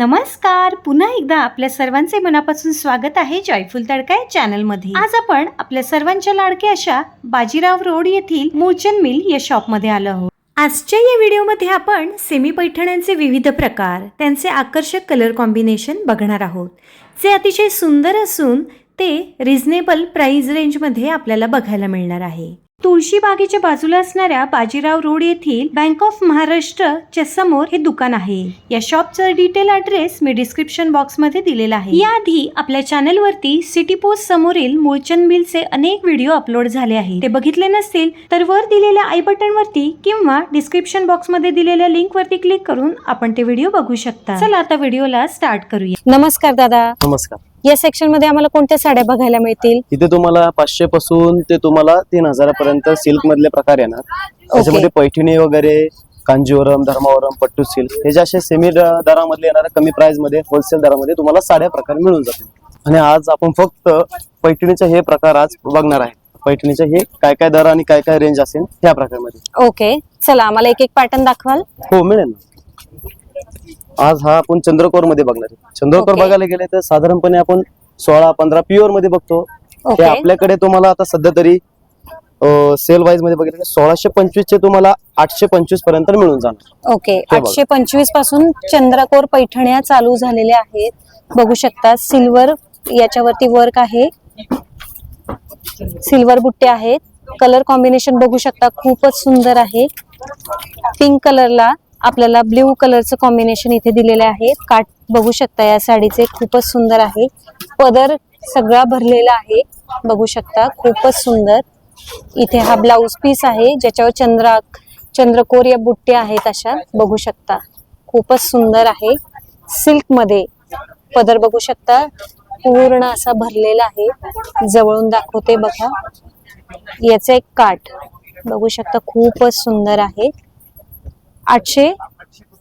नमस्कार. पुन्हा एकदा आपल्या सर्वांचे मनापासून स्वागत आहे जॉयफुल तडका या चॅनलमध्ये आज आपण आपल्या सर्वांच्या लाडक्या अशा बाजीराव रोड येथील मूळचंद मिल या शॉपमध्ये आलो आहोत. आजच्या या व्हिडिओमध्ये आपण सेमी पैठण्यांचे विविध प्रकार त्यांचे आकर्षक कलर कॉम्बिनेशन बघणार आहोत. जे अतिशय सुंदर असून ते रिझनेबल प्राईज रेंजमध्ये आपल्याला बघायला मिळणार आहे. तुळशी बागेच्या बाजूला असणाऱ्या बाजीराव रोड येथील बँक ऑफ महाराष्ट्रच्या समोर हे दुकान आहे. या शॉपचा डिटेल ॲड्रेस मी डिस्क्रिप्शन बॉक्समध्ये दिलेला आहे. याआधी आपल्या चॅनल वरती सिटी पोस्ट समोरील मूळचंद मिलचे अनेक व्हिडिओ अपलोड झाले आहेत. ते बघितले नसतील तर वर दिलेल्या आय बटन वरती किंवा डिस्क्रिप्शन बॉक्समध्ये दिलेल्या लिंक वरती क्लिक करून आपण ते व्हिडिओ बघू शकता. चला आता व्हिडिओला स्टार्ट करूया. नमस्कार दादा. नमस्कार. या सेक्शनमध्ये आम्हाला कोणत्या साड्या बघायला मिळतील? इथे तुम्हाला पाचशे पासून ते तुम्हाला तीन हजारापर्यंत सिल्क मधले प्रकार येणार. त्याच्यामध्ये पैठणी वगैरे कांजीवरम धर्मावरम पट्टू सिल्क हे जे असे सेमी दरामधले येणाऱ्या कमी प्राइसमध्ये होलसेल दरामध्ये तुम्हाला साड्या प्रकार मिळून जातील. आणि आज आपण फक्त पैठणीचे हे प्रकार आज बघणार आहे. पैठणीचे हे काय काय दर आणि काय काय रेंज असेल त्या प्रकारमध्ये. ओके चला आम्हाला एक एक पॅटर्न दाखवाल. हो मिळेल ना. आज हा आपण चंद्रकोरमध्ये बघणार आहे. चंद्रकोर Okay. बघायला गेले तर साधारणपणे आपण सोळा पंधरा प्युअरमध्ये बघतो. ते आपल्याकडे तुम्हाला आता सध्या तरी सेल वाईजमध्ये बघितलं सोळाशे पंचवीस चे तुम्हाला आठशे पंचवीसपर्यंत मिळून जाणार. ओके बघा. आठशे पंचवीसपासून चंद्रकोर पैठण्या चालू झालेल्या आहेत. बघू शकता सिल्वर याच्यावरती वर्क आहे. सिल्वर बुट्टे आहेत. कलर कॉम्बिनेशन बघू शकता खूपच सुंदर आहे. पिंक कलरला आपल्याला ब्ल्यू कलरचं कॉम्बिनेशन इथे दिलेले आहे काट बघू शकता या साडीचे खूपच सुंदर आहे. पदर सगळा भरलेला आहे. बघू शकता खूपच सुंदर. इथे हा ब्लाउज पीस आहे ज्याच्यावर चंद्रा चंद्रकोर या बुट्ट्या आहेत अशा. बघू शकता खूपच सुंदर आहे. सिल्कमध्ये पदर बघू शकता पूर्ण असा भरलेला आहे. जवळून दाखवते बघा. याचे एक काठ बघू शकता खूपच सुंदर आहे. आठशे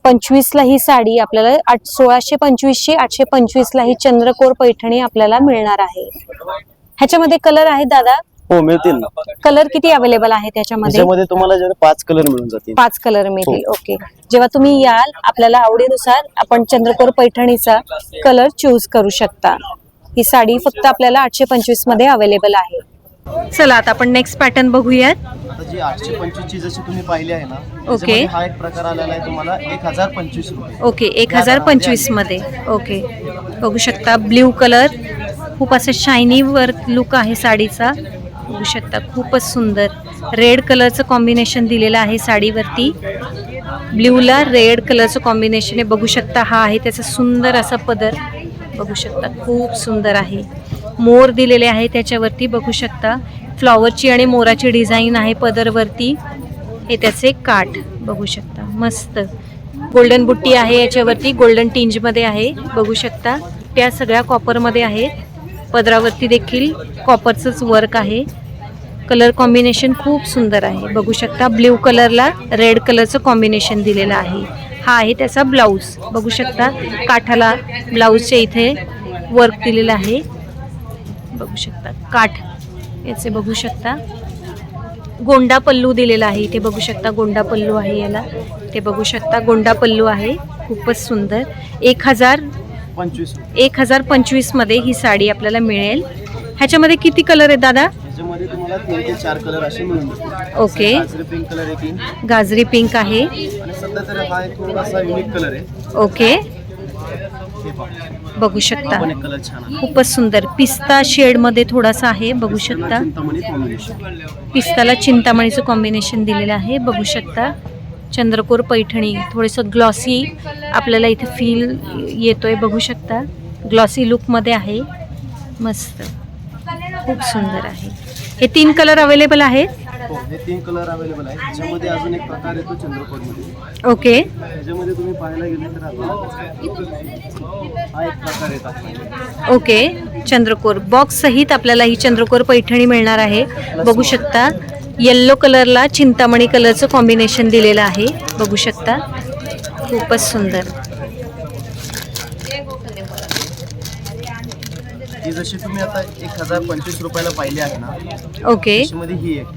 पंचवीस ला ही साडी आपल्याला आठ सोळाशे पंचवीसशे आठशे पंचवीस ला ही चंद्रकोर पैठणी आपल्याला मिळणार आहे. ह्याच्यामध्ये कलर आहे दादा? हो मिळतील ना. कलर किती अवेलेबल आहे त्याच्यामध्ये त्याच्यामध्ये तुम्हाला पाच कलर मिळून जातील. पाच कलर मिळतील हो. ओके जेव्हा तुम्ही याल आपल्याला आवडीनुसार आपण चंद्रकोर पैठणीचा कलर चूज करू शकता. ही साडी फक्त आपल्याला आठशे पंचवीसमध्ये अवेलेबल आहे. चला आता आपण नेक्स्ट पॅटर्न बघूयात. आता जी आठशे पंचवीस ची जशी तुम्ही पाहिली आहे ना. त्याच्यामध्ये हा एक प्रकार आलेला आहे तुम्हाला एक हजार पंचवीस रुपये. ओके एक हजार पंचवीसमध्ये. ओके बघू शकता ब्ल्यू कलर खूप असं शायनी वर लुक आहे साडीचा. बघू शकता खूपच सुंदर. रेड कलरचं कॉम्बिनेशन दिलेलं आहे साडीवरती. ब्ल्यूला रेड कलरचं कॉम्बिनेशन आहे. बघू शकता हा आहे त्याचा सुंदर असा पदर. बघू शकता खूप सुंदर आहे. मोर दिलेले आहे त्याच्यावरती बघू शकता. फ्लॉवरची आणि मोराची डिझाईन आहे पदरवरती. हे त्याचे काठ बघू शकता. मस्त. गोल्डन बुट्टी आहे याच्यावरती. गोल्डन टिंजमध्ये आहे. बघू शकता. त्या सगळ्या कॉपरमध्ये आहेत. पदरावरती देखील कॉपरचंच वर्क आहे. कलर कॉम्बिनेशन खूप सुंदर आहे. बघू शकता. ब्ल्यू कलरला रेड कलरचं कॉम्बिनेशन दिलेलं आहे. हा आहे त्याचा ब्लाऊज बघू शकता. काठाला ब्लाऊजच्या इथे वर्क दिलेलं आहे. बघू शकता. काठ याचे बघू शकता. गोंडा पल्लू दिलेला आहे इथे बघू शकता गोंडा पल्लू आहे याला. ते बघू शकता गोंडा पल्लू आहे खूपच सुंदर. एक हजार पंचवीस. एक हजार पंचवीसमध्ये ही साडी आपल्याला मिळेल. ह्याच्यामध्ये किती कलर आहेत दादा? चार कलर असे ओके गाजरी पिंक आहे. ओके. बघू शकता. खूपच सुंदर. पिस्ता शेडमध्ये थोडासा आहे बघू शकता. पिस्ताला चिंतामणीचं कॉम्बिनेशन दिलेलं आहे बघू शकता. चंद्रकोर पैठणी थोडंसं ग्लॉसी आपल्याला इथे फील येतोय बघू शकता. ग्लॉसी लुकमध्ये आहे. मस्त. खूप सुंदर आहे. हे तीन कलर अवेलेबल आहेत. हो हे तीन कलर अवेलेबल आहे त्याच्यामध्ये अजून एक प्रकार येतो चंद्रपूरमध्ये ओके. त्याच्यामध्ये तुम्ही पाहायला गेले तर हा एक प्रकार येत. ओके. चंद्रकोर बॉक्स सहित आपल्याला ही चंद्रकोर पैठणी मिळणार आहे. बघू शकता येल्लो कलरला चिंतामणी कलरचं कॉम्बिनेशन दिलेलं आहे. बघू शकता. खूपच सुंदर. ही जशी तुम्ही आता एक हजार पंचवीस रुपयाला पाहिली आहे ना ओके. त्याच्यामध्ये ही एक.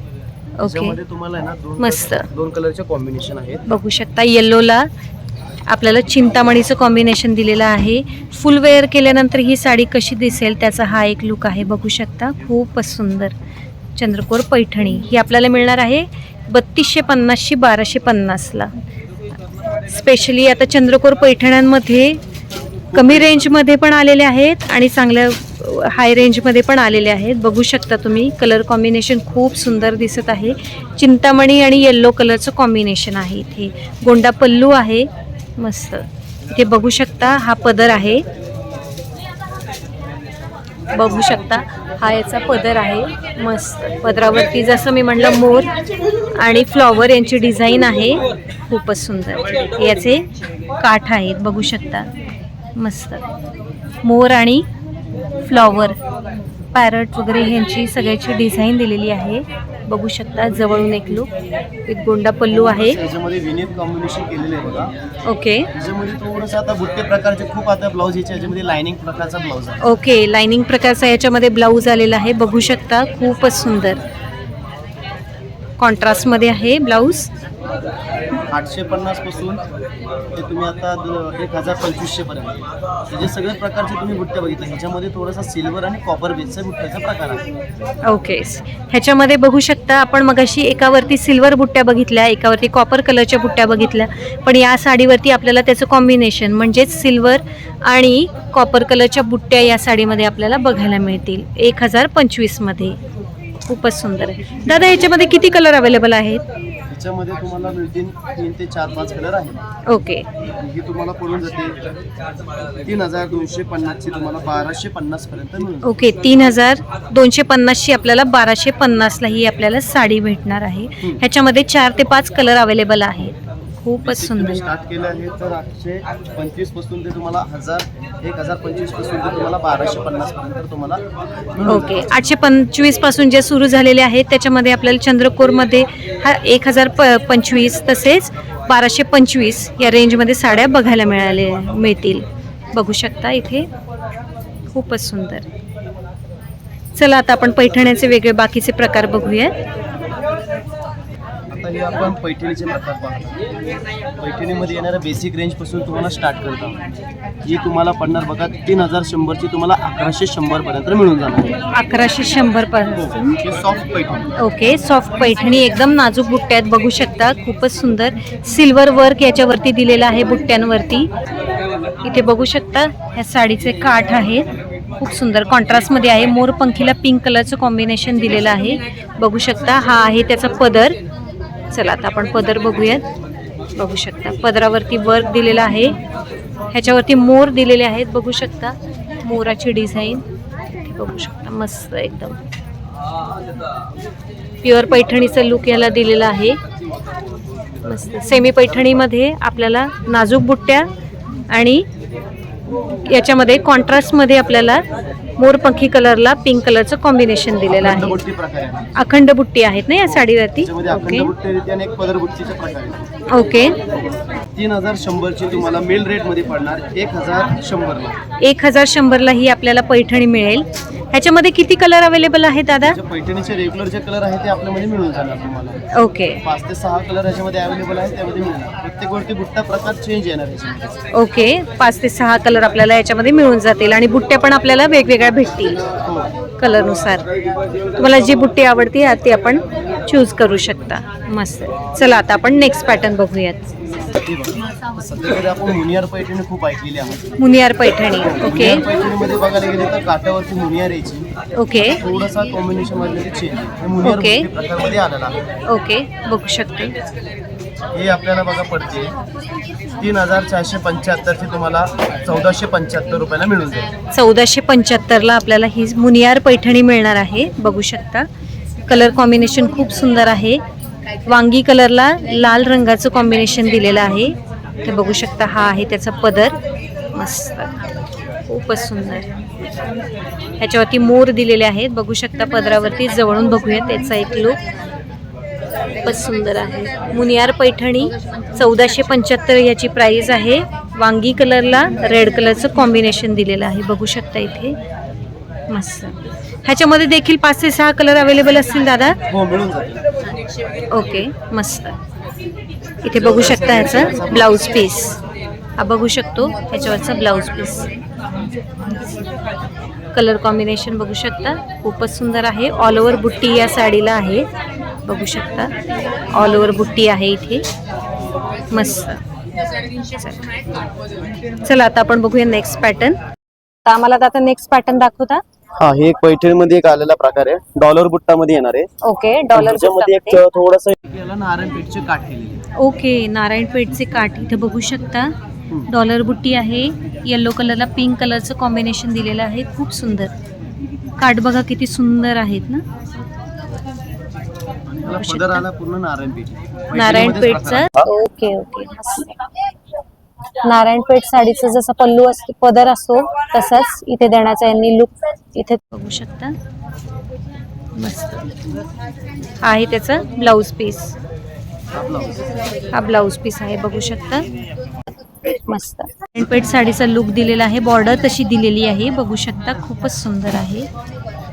ओके त्याच्यामध्ये तुम्हाला आहे ना दोन मस्त. दोन कलरचे कॉम्बिनेशन आहेत. बघू शकता येल्लोला आपल्याला चिंतामणीचं कॉम्बिनेशन दिलेलं आहे. फुल वेअर केल्यानंतर ही साडी कशी दिसेल त्याचा हा एक लुक आहे. बघू शकता खूपच सुंदर. चंद्रकोर पैठणी. ही आपल्याला मिळणार आहे बत्तीसशे पन्नासशी बाराशे पन्नासला. स्पेशली आता चंद्रकोर पैठण्यांमध्ये कमी रेंजमध्ये पण आलेले आहेत आणि चांगल्या हाय रेंजमध्ये पण आलेले आहेत. बघू शकता तुम्ही कलर कॉम्बिनेशन खूप सुंदर दिसत आहे. चिंतामणी आणि येल्लो कलरचं कॉम्बिनेशन आहे इथे. गोंडा पल्लू आहे. मस्त. इथे बघू शकता हा पदर आहे. बघू शकता हा याचा पदर आहे. मस्त. पदरावरती जसं मी म्हणलं मोर आणि फ्लॉवर यांची डिझाईन आहे. खूपच सुंदर. याचे काठ आहेत. बघू शकता. मस्त. मोर आणि फ्लॉवर पॅरट वगैरे ह्यांची सगळ्याची डिझाईन दिलेली आहे. बघू शकता जवळून एक लुक एक गोंडा पल्लू आहे. त्याच्यामध्ये विनीत कॉम्बिनेशन केलेलं आहे बघा. ओके थोडंसं आता बुट्टे प्रकारचे खूप आता ब्लाऊज याच्या याच्यामध्ये लाइनिंग प्रकारचा ब्लाऊज ओके लाइनिंग प्रकारचा याच्यामध्ये ब्लाऊज आलेला आहे. बघू शकता खूपच सुंदर. कॉन्ट्रास्टमध्ये आहे ब्लाऊज आठशे पन्नासपासून ते तुम्ही आता एक हजार पंचवीसशे पर्यंत. त्याचे सगळे प्रकारचे तुम्ही बुट्ट्या बघितले ह्याच्यामध्ये थोडासा सिल्वर आणि कॉपर बेसचा बुट्ट्याचा प्रकार आहे. ओके ह्याच्यामध्ये बघू शकता आपण मगाशी एकावरती सिल्वर बुट्ट्या बघितल्या एकावरती कॉपर कलरच्या बुट्ट्या बघितल्या पण या साडीवरती आपल्याला त्याचं कॉम्बिनेशन म्हणजेच सिल्वर आणि कॉपर कलरच्या बुट्ट्या या साडीमध्ये आपल्याला बघायला मिळतील. एक हजार पंचवीसमध्ये. खूपच सुंदर आहे. दादा याच्यामध्ये किती कलर अवेलेबल आहेत? ह्याच्यामध्ये तुम्हाला मिळतील तीन ते चार पाच कलर आहेत. ओके. ही तुम्हाला पडून जाते. तीन हजार दोनशे पन्नासची तुम्हाला बाराशे पन्नास पर्यंत मिळून. ओके तीन हजार दोनशे पन्नासची आपल्याला बाराशे पन्नासला ही आपल्याला साडी भेटणार आहे. ह्याच्यामध्ये चार ते पाच कलर अवेलेबल आहेत. खूपच सुंदर. स्टार्ट केलं आहे तर आठशे पंचवीसपासून ते तुम्हाला हजार एक हजार पंचवीसपासून ते तुम्हाला बाराशे पन्नास पर्यंत तुम्हाला ओके. आठशे पंचवीसपासून जे सुरू झालेले आहेत त्याच्यामध्ये आपल्याला चंद्रकोरमध्ये हा एक हजार प पंचवीस तसेच बाराशे पंचवीस या रेंजमध्ये साड्या बघायला मिळाले मिळतील. बघू शकता इथे. खूपच सुंदर. चला आता आपण पैठण्याचे वेगळे बाकीचे प्रकार बघूयात. हे आपण पैठणीचे प्रकार पाहतो पैठणीमध्ये येणाऱ्या बेसिक रेंजपासून तुम्हाला स्टार्ट करतो. ही तुम्हाला पडणार बघा तीन हजार शंभरची तुम्हाला अकराशे शंभर पर्यंत मिळून जाणार. अकराशे शंभरपासून हे soft Paithani. Okay soft Paithani. एकदम नाजूक बुट्ट्यात बघू शकता. खूपच सुंदर. सिल्वर वर्क याच्यावरती दिलेलं आहे बुट्ट्यांवरती. इथे बघू शकता ह्या साडीचे काठ आहेत. खूप सुंदर कॉन्ट्रास्टमध्ये आहे. मोरपंखीला पिंक कलरचं कॉम्बिनेशन दिलेलं आहे. बघू शकता हा आहे त्याचा पदर. चला आता आपण पदर बघूयात. बघू शकता पदरावरती वर्क दिलेला आहे. ह्याच्यावरती मोर दिलेले आहेत बघू शकता. मोराची डिझाईन बघू शकता मस्त एकदम. प्युअर पैठणीचा लुक याला दिलेला आहे. मस्त. सेमी पैठणीमध्ये आपल्याला नाजूक बुट्ट्या आणि याच्यामध्ये कॉन्ट्रास्टमध्ये आपल्याला मोरपंखी कलरला पिंक कलरचं कॉम्बिनेशन दिलेलं आहे. अखंड बुट्टी आहेत ना या साडीवरती? ओके ओके तीन हजार शंभरची तुम्हाला मेल रेटमध्ये पडणार एक हजार शंभरला. एक हजार शंभरला ही आपल्याला पैठणी मिळेल. ह्याच्यामध्ये किती कलर अवेलेबल आहे दादा? जे पैठणीचे रेग्युलर जे कलर आहे ते आपल्यामध्ये मिळून जाणार तुम्हाला. ओके पाच ते सहा कलर ह्याच्यामध्ये अवेलेबल आहे त्यामध्ये मिळणार. प्रत्येक गोष्टी बुट्टा प्रकार चेंज येणार ओके पाच ते सहा कलर आपल्याला याच्यामध्ये मिळून जातील आणि बुट्ट्या पण आपल्याला वेगवेगळ्या भेटतील हो. कलरनुसार तुम्हाला जी बुट्टी आवडती ती आपण चूज करू शकता. मस्त चला आता आपण नेक्स्ट पॅटर्न बघूयात. बघा. सध्याकडे आपण मुनियार पैठणी खूप ऐकलेली आहे. मुनियार पैठणी ओके मुनियार पैठणीमध्ये बघायला गेले तर मुनियार यायची. ओके थोडासा कॉम्बिनेशनमध्ये चेंज हे मुनियार ओके. बुट्टी प्रकारमध्ये आलेला आहे. ओके बघू शकते. हे आपल्याला बघा पडते. तीन हजार चारशे पंच्याहत्तरची तुम्हाला चौदाशे पंच्याहत्तर रुपयाला मिळून जाईल. चौदाशे पंच्याहत्तरला आपल्याला ही मुनियार पैठणी मिळणार आहे. बघू शकता. कलर कॉम्बिनेशन खूप सुंदर आहे. वांगी कलरला लाल रंगाचं कॉम्बिनेशन दिलेलं आहे. ते बघू शकता हा आहे त्याचा पदर. मस्त. खूपच सुंदर. ह्याच्यावरती मोर दिलेले आहेत. बघू शकता पदरावरती जवळून बघूया त्याचा एक लुक खूपच सुंदर आहे. मुनियार पैठणी चौदाशे पंच्याहत्तर याची प्राईज आहे. वांगी कलरला रेड कलरचं कॉम्बिनेशन दिलेलं आहे. बघू शकता इथे. मस्त. ह्याच्यामध्ये देखील पाच ते सहा कलर अवेलेबल असतील दादा? हो मिळून जाईल ओके मस्त. इथे बघू शकता ह्याचं ब्लाऊज पीस हा बघू शकतो. ह्याच्यावरचा ब्लाऊज पीस कलर कॉम्बिनेशन बघू शकता. खूपच सुंदर आहे. ऑल ओव्हर बुट्टी या साडीला आहे. बघू शकता. ऑल ओव्हर बुट्टी आहे इथे. मस्त. चला. चला आता आपण बघूया नेक्स्ट पॅटर्न आम्हाला आता नेक्स्ट पॅटर्न दाखवता. हा हे एक पैठणीमध्ये एक आलेला प्रकार आहे. डॉलर बुट्टामध्ये येणार आहे. ओके डॉलर त्याच्यामध्ये एक थोडस नारायणपेठचे काठ केलेले ओके नारायणपेठचे काठ इथे बघू शकता. डॉलर बुट्टी आहे. येल्लो कलरला पिंक कलरचं कॉम्बिनेशन दिलेलं आहे. खूप सुंदर. काठ बघा किती सुंदर आहेत ना. नारायणपेठचा ओके ओके. नारायणपेठ साडीचं जसं पल्लू असतो पदर असतो तसाच इथे देण्याचा यांनी लुक इथे बघू शकता. मस्त. आहे त्याचा ब्लाऊज पीस हा ब्लाऊज पीस आहे बघू शकता. मस्त. नारायणपेठ साडीचा लुक दिलेला आहे बॉर्डर तशी दिलेली आहे बघू शकता खूपच सुंदर आहे.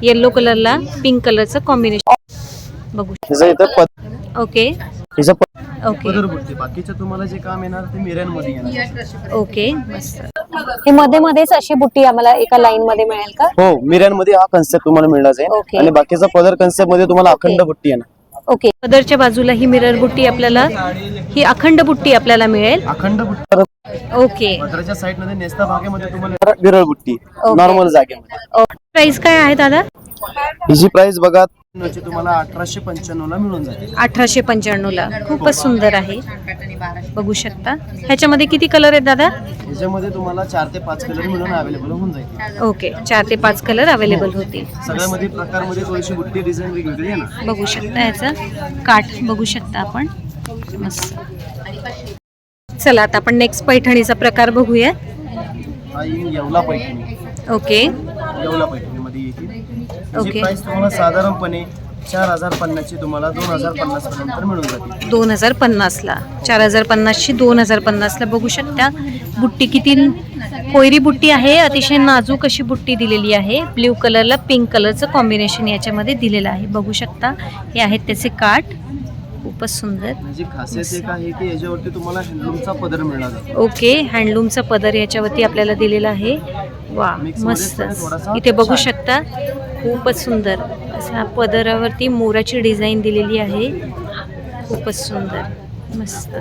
येल्लो कलरला पिंक कलरचं कॉम्बिनेशन बघू शकता. Okay okay. पदर बुट्टी बाकीचं तुम्हाला जे काम येणार ते मिऱ्यांमध्ये येणार. ओके. मस्त. हे मध्ये मध्येच अशी बुट्टी आम्हाला एका लाईन मध्ये मिळेल का? हो मिऱ्यांमध्ये हा कन्सेप्ट तुम्हाला मिळणार ओके. आहे आणि बाकीचा पदर कन्सेप्टमध्ये तुम्हाला अखंड बुट्टी येणार. ओके. पदरच्या बाजूला ही मिरर बुट्टी आपल्याला ही अखंड बुट्टी आपल्याला मिळेल. अखंड बुट्टी. ओके. पदराच्या साईडमध्ये नेसता भागेमध्ये तुम्हाला विरळ बुट्टी. नॉर्मल जागेमध्ये. प्राइस काय आहे दादा? हिची प्राइस बघा तुम्हाला अठराशे पंच्याण्णव ला मिळून अठराशे पंच्याण्णव ला खूपच सुंदर आहे. बघू शकता. ह्याच्यामध्ये किती कलर आहेत दादा? ह्याच्यामध्ये तुम्हाला चार ते पाच कलर मिळून अवेलेबल होऊन जाईल. ओके. चार ते पाच कलर अवेलेबल होतील. सगळ्यामध्ये प्रकारमध्ये थोडीशी बुट्टी डिझाईन वेगवेगळी येणार बघू शकता याचा. काठ बघू शकता आपण. चला आता आपण नेक्स्ट पैठणीचा प्रकार बघूया. हा येईल Yeola Paithani. Okay. Yeola okay. Price तुम्हाला साधारणपणे चार हजार पन्नासची तुम्हाला दोन हजार पन्नास पर्यंत मिळून जाते. दोन हजार पन्नासला. चार हजार पन्नासची दोन हजार पन्नासला बघू शकता. बुट्टी किती कोयरी बुट्टी आहे. अतिशय नाजूक अशी बुट्टी दिलेली आहे. ब्ल्यू कलरला पिंक कलरचं कॉम्बिनेशन याच्यामध्ये दिलेलं आहे. बघू शकता. हे आहेत त्याचे काठ. खूपच सुंदर. म्हणजे खासियत एक आहे की याच्यावरती तुम्हाला हँडलूमचा पदर मिळणार आहे. ओके हँडलूमचा पदर याच्यावरती आपल्याला दिलेला आहे. वा Mix मस्त. थोडासा इथे बघू छान. शकता. खूपच सुंदर. असा पदरावरती मोराची डिझाईन दिलेली आहे. खूपच सुंदर. मस्त.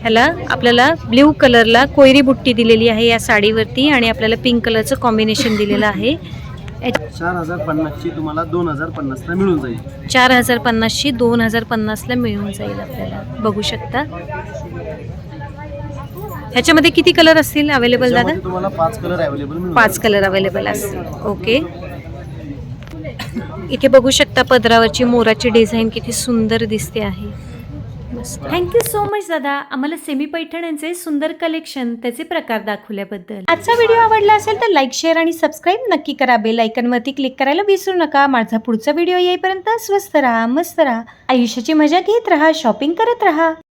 ह्याला आपल्याला ब्ल्यू कलरला कोयरी बुट्टी दिलेली आहे या साडीवरती आणि आपल्याला पिंक कलरचं कॉम्बिनेशन दिलेलं आहे. चार हजार पन्नासची तुम्हाला दोन हजार पन्नासला मिळून जाईल. चार हजार पन्नासची दोन हजार पन्नासला मिळून जाईल आपल्याला. बघू शकता. ह्याच्यामध्ये किती कलर असतील अवेलेबल दादा? त्याच्यामध्ये तुम्हाला पाच कलर अवेलेबल मिळून पाच कलर अवेलेबल असतील. ओके इथे बघू शकता पदरावरची मोराची डिझाईन किती सुंदर दिसते आहे. थँक्यू सो मच दादा. आम्हाला सेमी पैठण्यांचे सुंदर कलेक्शन त्याचे प्रकार दाखवल्याबद्दल. आजचा व्हिडिओ आवडला असेल तर लाईक शेअर आणि सबस्क्राईब नक्की करा. बेल आयकनवरती क्लिक करायला विसरू नका. माझा पुढचा व्हिडिओ येईपर्यंत स्वस्त राहा मस्त राहा. आयुष्याची मजा घेत राहा शॉपिंग करत राहा.